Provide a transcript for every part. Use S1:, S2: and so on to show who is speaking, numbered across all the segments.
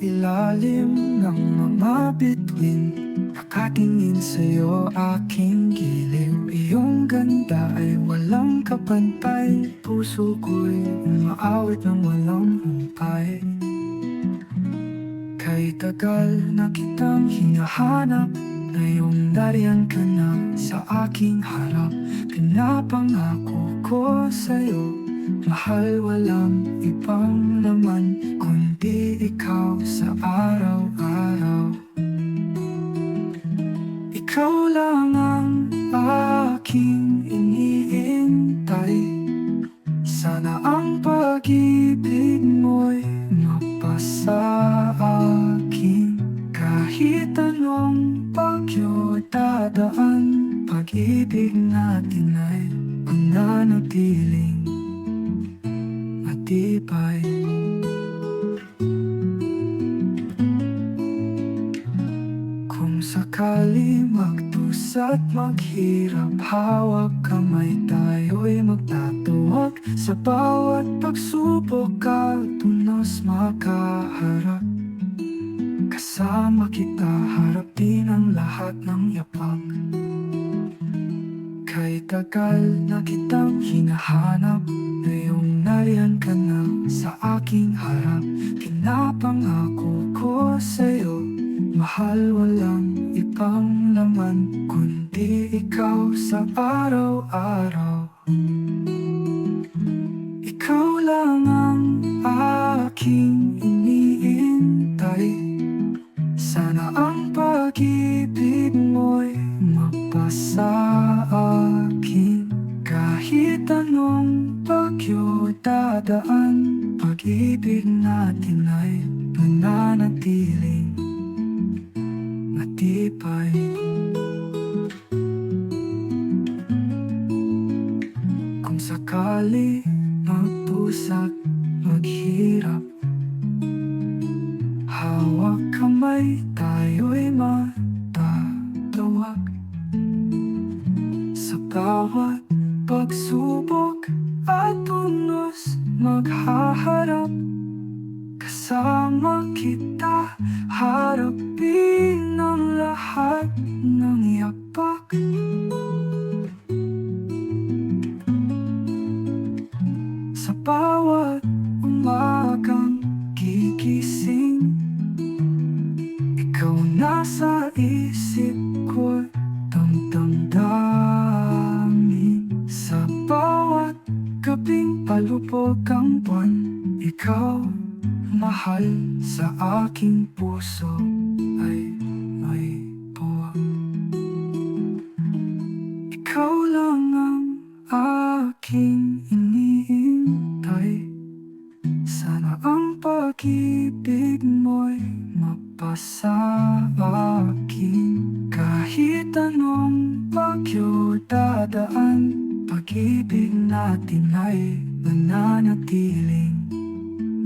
S1: ilalim ng mga bituin. Nakatingin sa'yo aking giliw Iyong ganda ay walang kapantay. Puso ko'y umaawit ng walang humpay. Kay tagal na kitang hinahanap Ngayong dariyan ka na sa aking harap. Pinapangako ko sa'yo Mahal walang ibang laman ikaw sa araw-araw Ikaw lang ang aking iniintay Sana ang pag-ibig mo'y mapasa akin Kahit anong bagyo dadaan Pag-ibig natin ay mananatiling matibay. Kung sakali magtusat maghirap Hawak kamay tayo'y magtatuwag Sa bawat pagsubok ka tunos makaharap. Kasama kita harap din ang lahat ng yapak. Kay tagal na kitang hinahanap Ngayong nariyan ka na sa aking harap. Pinapangako ko sa'yo Mahal walang ibang laman Kundi ikaw sa araw-araw. Ikaw lang ang aking iniintay. Sana ang pag-ibig mo'y mapasa akin. Kahit anong bagyo dadaan Pag-ibig natin ay mananatiling matibay Kung sakali magpusak, maghirap Hawak kamay, tayo'y matatawag Sa bawat pagsubok at tunos maghaharap. Kasama kita, harapin Sa bawat umagang gigising Ikaw nasa isip ko damdamin Sa bawat gabing palubog ang buwan Ikaw mahal sa aking puso ay pag-ibig mo'y mapasa akin Kahit anong bagyo dadaan Pag-ibig natin ay nananatiling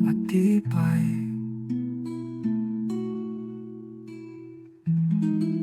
S1: matibay Thank you.